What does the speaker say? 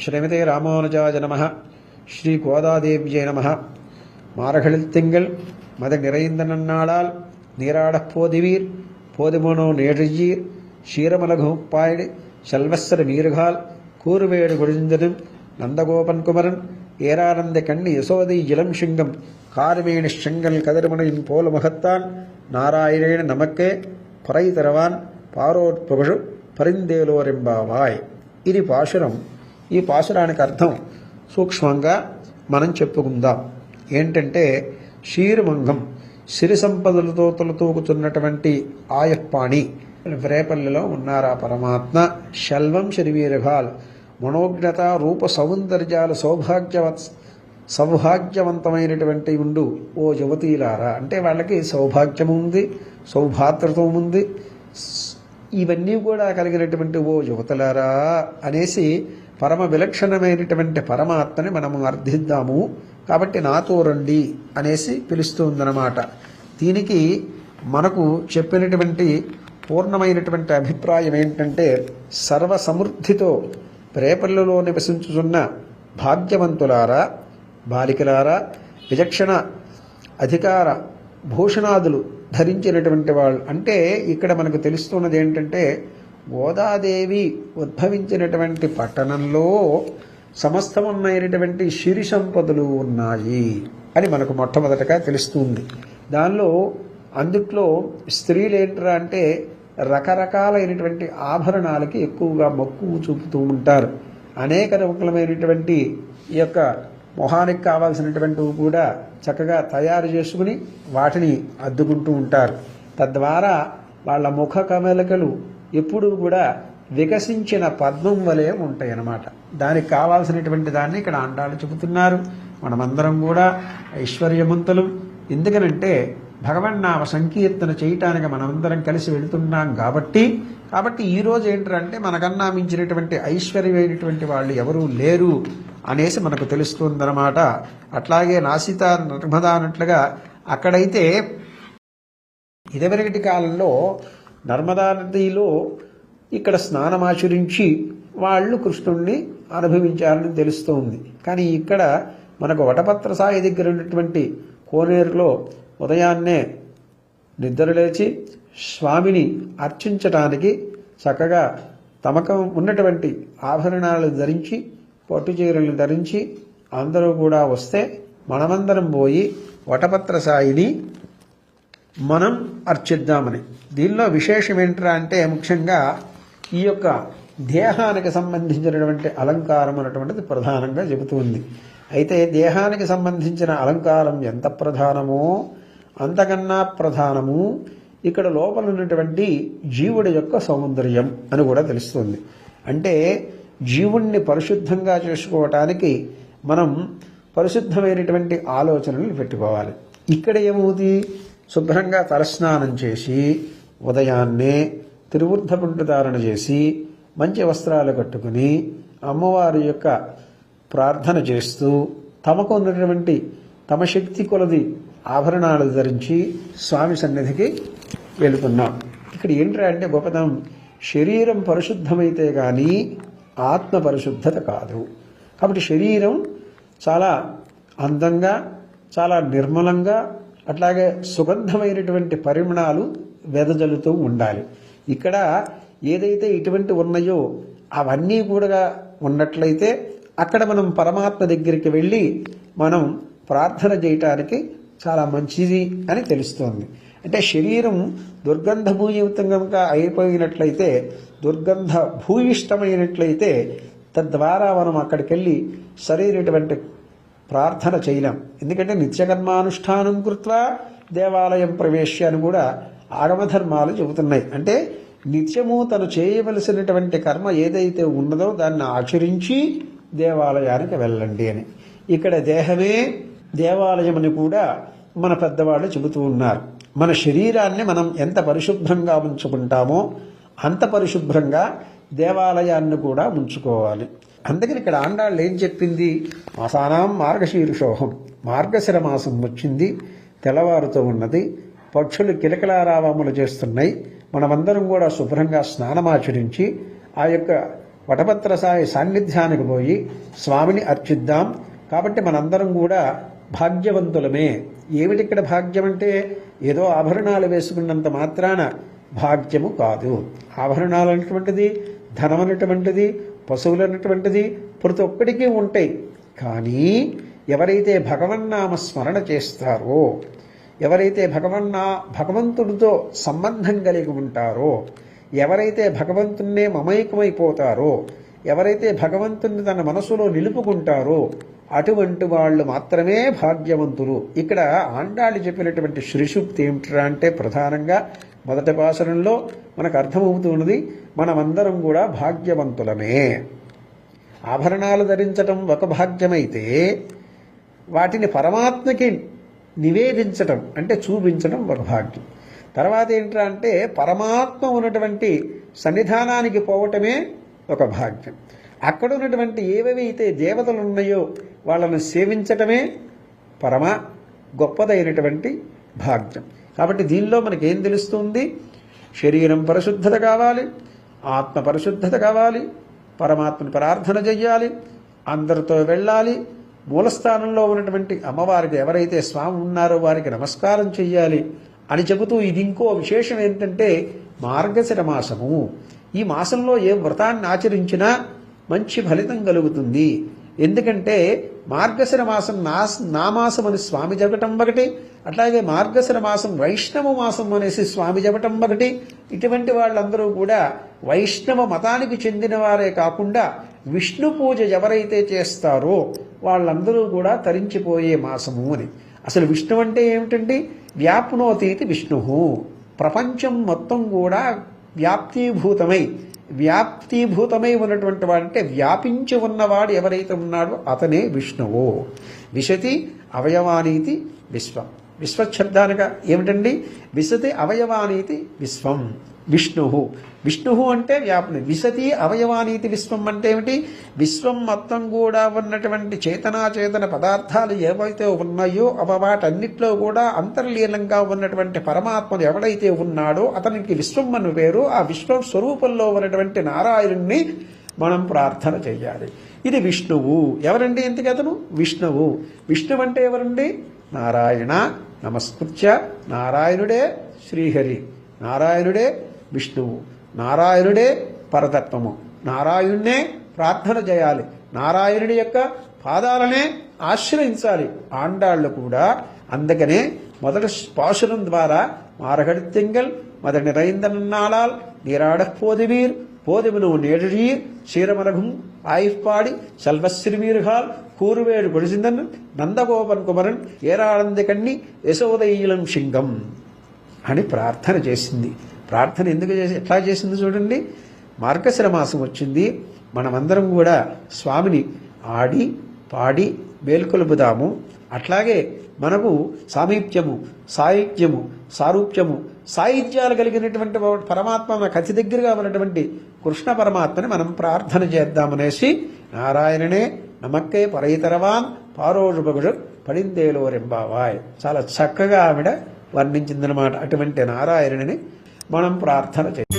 ஸ்ரீமதே ராமானுஜாஜ நம ஸ்ரீ கோதாதேவியே நம மார்கழில் திங்கள் மத நிறைந்த நன்னாளால் நீராடப் போதிவீர் போதுமனோ நேழீர் ஷீரமலகுப்பாயடு செல்வஸ்வர நீர்கால் கூறுவேடு குழிந்ததும் நந்தகோபன் குமரன் ஏரானந்த கண்ணி யசோதை இளம் சிங்கம் கார்மேணி செங்கல் கதிர்மனையின் போல முகத்தான் நாராயணேன நமக்கே பறை தரவான் பாரோற்பகுஷு பரிந்தேலோரெம்பாவாய் இனி பாசுரம் ఈ పాసురానికి అర్థం సూక్ష్మంగా మనం చెప్పుకుందాం. ఏంటంటే క్షీరమంగం సిరి సంపదలతో తొలతూకుతున్నటువంటి ఆయప్పాణి రేపల్లిలో ఉన్నారా పరమాత్మ? శల్వం శరీరఘాల్ మనోజ్ఞత రూప సౌందర్యాల సౌభాగ్యవత్ సౌభాగ్యవంతమైనటువంటి ఉండు ఓ యువతీలారా. అంటే వాళ్ళకి సౌభాగ్యం ఉంది సౌభాతృత్వం ఉంది ఇవన్నీ కూడా కలిగినటువంటి ఓ యువతలారా అనేసి పరమ విలక్షణమైనటువంటి పరమాత్మని మనము అర్థిద్దాము. కాబట్టి నాతో రండి అనేసి పిలుస్తుందన్నమాట దీనికి మనకు చెప్పినటువంటి పూర్ణమైనటువంటి అభిప్రాయం ఏంటంటే సర్వసమృద్ధితో ప్రేపల్లలో నివసించుతున్న నివసించుచున్న భాగ్యవంతులారా బాలికలారా విచక్షణ అధికార భూషణాదులు ధరించినటువంటి వాళ్ళు. అంటే ఇక్కడ మనకు తెలుస్తున్నది ఏంటంటే గోదాదేవి ఉద్భవించినటువంటి పట్టణంలో సమస్తమైనటువంటి సిరి సంపదలు ఉన్నాయి అని మనకు మొట్టమొదటగా తెలుస్తుంది. దానిలో అందుట్లో స్త్రీలు ఏంటరా అంటే రకరకాలైనటువంటి ఆభరణాలకి ఎక్కువగా మక్కువ చూపుతూ ఉంటారు. అనేక రకములమైనటువంటి ఈ యొక్క మొహానికి కావాల్సినటువంటివి కూడా చక్కగా తయారు చేసుకుని వాటిని అద్దుకుంటూ ఉంటారు. తద్వారా వాళ్ళ ముఖ కమలికలు ఎప్పుడూ కూడా వికసించిన పద్మం వలె ఉంటాయి అన్నమాట దానికి కావాల్సినటువంటి దాన్ని ఇక్కడ అండాలు చెబుతున్నారు. మనమందరం కూడా ఐశ్వర్యవంతులు ఎందుకనంటే భగవన్నామ సంకీర్తన చేయటానికి మనమందరం కలిసి వెళుతున్నాం కాబట్టి కాబట్టి ఈ రోజు ఏంటంటే మనకన్నా మించినటువంటి ఐశ్వర్యమైనటువంటి వాళ్ళు ఎవరూ లేరు అనేసి మనకు తెలుస్తుందన్నమాట. అట్లాగే నాసిత నర్మదా అన్నట్లుగా అక్కడైతే ఇదివరకటి కాలంలో నర్మదా నదిలో ఇక్కడ స్నానమాచరించి వాళ్ళు కృష్ణుణ్ణి అనుభవించారని తెలుస్తోంది. కానీ ఇక్కడ మనకు వటపత్ర సాయి దగ్గర ఉన్నటువంటి కోనేరులో ఉదయాన్నే నిద్రలేచి స్వామిని అర్చించటానికి చక్కగా తమకు ఉన్నటువంటి ఆభరణాలు ధరించి పట్టు చీరలు ధరించి అందరూ కూడా వస్తే మనమందరం పోయి వటపత్ర సాయిని మనం అర్చిద్దామని. దీనిలో విశేషం ఏంట్రా అంటే ముఖ్యంగా ఈ యొక్క దేహానికి సంబంధించినటువంటి అలంకారం అన్నటువంటిది ప్రధానంగా చెబుతుంది అయితే దేహానికి సంబంధించిన అలంకారం ఎంత ప్రధానమో అంతకన్నా ప్రధానము ఇక్కడ లోపల ఉన్నటువంటి జీవుడి యొక్క సౌందర్యం అని కూడా తెలుస్తుంది. అంటే జీవుణ్ణి పరిశుద్ధంగా చేసుకోవటానికి మనం పరిశుద్ధమైనటువంటి ఆలోచనలు పెట్టుకోవాలి. ఇక్కడ ఏమవుతుంది? శుభ్రంగా తలస్నానం చేసి ఉదయాన్నే తిరువృద్ధపుంటు ధారణ చేసి మంచి వస్త్రాలు కట్టుకుని అమ్మవారి యొక్క ప్రార్థన చేస్తూ తమకు ఉన్నటువంటి తమ శక్తి కొలది ఆభరణాలు ధరించి స్వామి సన్నిధికి వెళుతున్నాం. ఇక్కడ ఏంట్రా అంటే గొప్పతనం శరీరం పరిశుద్ధమైతే కానీ ఆత్మ పరిశుద్ధత కాదు. కాబట్టి శరీరం చాలా అందంగా చాలా నిర్మలంగా అట్లాగే సుగంధమైనటువంటి పరిమాణాలు వెదజల్లుతూ ఉండాలి. ఇక్కడ ఏదైతే ఇటువంటి ఉన్నాయో అవన్నీ కూడా ఉన్నట్లయితే అక్కడ మనం పరమాత్మ దగ్గరికి వెళ్ళి మనం ప్రార్థన చేయటానికి చాలా మంచిది అని తెలుస్తోంది. అంటే శరీరం దుర్గంధభూయుతంగా అయిపోయినట్లయితే దుర్గంధ భూయిష్టమైనట్లయితే తద్వారా మనం అక్కడికి వెళ్ళి సరైనటువంటి ప్రార్థన చేయలేం. ఎందుకంటే నిత్యకర్మానుష్ఠానం కృత్వా దేవాలయం ప్రవేశ్య అని కూడా ఆగమధర్మాలు చెబుతున్నాయి. అంటే నిత్యము తను చేయవలసినటువంటి కర్మ ఏదైతే ఉన్నదో దాన్ని ఆచరించి దేవాలయానికి వెళ్ళండి అని. ఇక్కడ దేహమే దేవాలయం అని కూడా మన పెద్దవాళ్ళు చెబుతూ ఉన్నారు. మన శరీరాన్ని మనం ఎంత పరిశుభ్రంగా ఉంచుకుంటామో అంత పరిశుభ్రంగా దేవాలయాన్ని కూడా ఉంచుకోవాలి. అందుకని ఇక్కడ ఆండాళ్ళు ఏం చెప్పింది? మాసానాం మార్గశీర్షోహం. మార్గశిర మాసం వచ్చింది తెల్లవారుతో ఉన్నది పక్షులు కిలకిలారావములు చేస్తున్నాయి. మనమందరం కూడా శుభ్రంగా స్నానమాచరించి ఆ యొక్క వటపత్ర సాయి సాన్నిధ్యానికి పోయి స్వామిని అర్చిద్దాం. కాబట్టి మనందరం కూడా భాగ్యవంతులమే. ఏమిటిక్కడ భాగ్యం అంటే ఏదో ఆభరణాలు వేసుకున్నంత మాత్రాన భాగ్యము కాదు. ఆభరణాలు అనేటువంటిది ధనం అనేటువంటిది పశువులు అనేటువంటిది ప్రతి ఒక్కడికి ఉంటాయి. కానీ ఎవరైతే భగవన్నామ స్మరణ చేస్తారో ఎవరైతే భగవన్నా భగవంతుడితో సంబంధం కలిగి ఉంటారో ఎవరైతే భగవంతున్నే మమైకమైపోతారో ఎవరైతే భగవంతుని తన మనసులో నిలుపుకుంటారో అటువంటి వాళ్ళు మాత్రమే భాగ్యవంతులు. ఇక్కడ ఆండాళ్ళు చెప్పినటువంటి శ్రీశుక్తి ఏమిట్రా అంటే ప్రధానంగా మొదటి పాసరంలో మనకు అర్థమవుతున్నది మనమందరం కూడా భాగ్యవంతులమే. ఆభరణాలు ధరించటం ఒక భాగ్యమైతే వాటిని పరమాత్మకి నివేదించటం అంటే చూపించడం ఒక భాగ్యం. తర్వాత ఏంట్రా అంటే పరమాత్మ ఉన్నటువంటి సన్నిధానానికి పోవటమే ఒక భాగ్యం. అక్కడ ఉన్నటువంటి ఏవేవైతే దేవతలు ఉన్నాయో వాళ్ళను సేవించటమే పరమ గొప్పదైనటువంటి భాగ్యం. కాబట్టి దీనిలో మనకేం తెలుస్తుంది? శరీరం పరిశుద్ధత కావాలి ఆత్మ పరిశుద్ధత కావాలి పరమాత్మని ప్రార్థన చెయ్యాలి అందరితో వెళ్ళాలి మూలస్థానంలో ఉన్నటువంటి అమ్మవారికి ఎవరైతే స్వామి ఉన్నారో వారికి నమస్కారం చెయ్యాలి అని చెబుతూ ఇది ఇంకో విశేషం ఏంటంటే మార్గశిర మాసము. ఈ మాసంలో ఏ వ్రతాన్ని ఆచరించినా మంచి ఫలితం కలుగుతుంది. ఎందుకంటే మార్గశిర మాసం నా నా మాసం అని స్వామి చెప్పటం ఒకటి అట్లాగే మార్గశిర మాసం వైష్ణవ మాసం అనేసి స్వామి చెప్పటం ఒకటి. ఇటువంటి వాళ్ళందరూ కూడా వైష్ణవ మతానికి చెందిన వారే కాకుండా విష్ణు పూజ ఎవరైతే చేస్తారో వాళ్ళందరూ కూడా తరించిపోయే మాసము అని. అసలు విష్ణు అంటే ఏమిటండి? వ్యాప్నోతీతి విష్ణు. ప్రపంచం మొత్తం కూడా వ్యాప్తీభూతమై వ్యాప్తీభూతమై ఉన్నటువంటి వాడంటే వ్యాపించి ఉన్నవాడు ఎవరైతే ఉన్నాడో అతనే విష్ణువు. విశతి అవయవానీతి విశ్వం. విశ్వశబ్దానగా ఏమిటండి? విశతి అవయవానీతి విశ్వం. విష్ణు విష్ణు అంటే వ్యాపని విశతి అవయవానీతి విశ్వం అంటే ఏమిటి? విశ్వం మొత్తం కూడా ఉన్నటువంటి చేతనాచేతన పదార్థాలు ఏవైతే ఉన్నాయో అవ వాటన్నిట్లో కూడా అంతర్లీనంగా ఉన్నటువంటి పరమాత్మను ఎవడైతే ఉన్నాడో అతనికి విశ్వం అని పేరు ఆ విశ్వం స్వరూపంలో ఉన్నటువంటి నారాయణుణ్ణి మనం ప్రార్థన చేయాలి. ఇది విష్ణువు. ఎవరండి ఇంతకీ అతను? విష్ణువు. విష్ణువు అంటే ఎవరండి? నారాయణ నమస్కృత్య నారాయణుడే శ్రీహరి నారాయణుడే విష్ణువు నారాయణుడే పరతత్వము నారాయణ్నే ప్రార్థన చేయాలి నారాయణుడి యొక్క పాదాలనే ఆశ్రయించాలి. ఆండాళ్ళు కూడా అందుకనే మొదటి పాశురం ద్వారా మారగడి తింగల్ మొదటి రైందన్నాళాల్ నీరాడపోదివీర్ போதுவீர் போதுமினு நேழீர் சீரமரகும் ஆய்ப்பாடி செல்வசிறுமீர்கள் கூறுவேடு கொடிசிந்தன் నందగోపన్ కుమరన్ ఏరాళంది కన్ని యశోదయ్యం శింగం అని ప్రార్థన చేసింది ప్రార్థన ఎందుకు చేసి ఎట్లా చేసింది చూడండి మార్గశిర మాసం వచ్చింది మనమందరం కూడా స్వామిని ఆడి పాడి మేల్కొలుపుదాము అట్లాగే మనకు సామీప్యము సాహిత్యము సారూప్యము సాహిత్యాలు కలిగినటువంటి పరమాత్మ మనకు అతి దగ్గరగా ఉన్నటువంటి కృష్ణ పరమాత్మని మనం ప్రార్థన చేద్దామనేసి నారాయణనే నమక్కే పరైతరవాన్ పారోజుబగుడు పడిందేలో రెంబావాయ్ చాలా చక్కగా ఆవిడ వర్ణించిందనమాట అటువంటి నారాయణుని మనం ప్రార్థన చేయాలి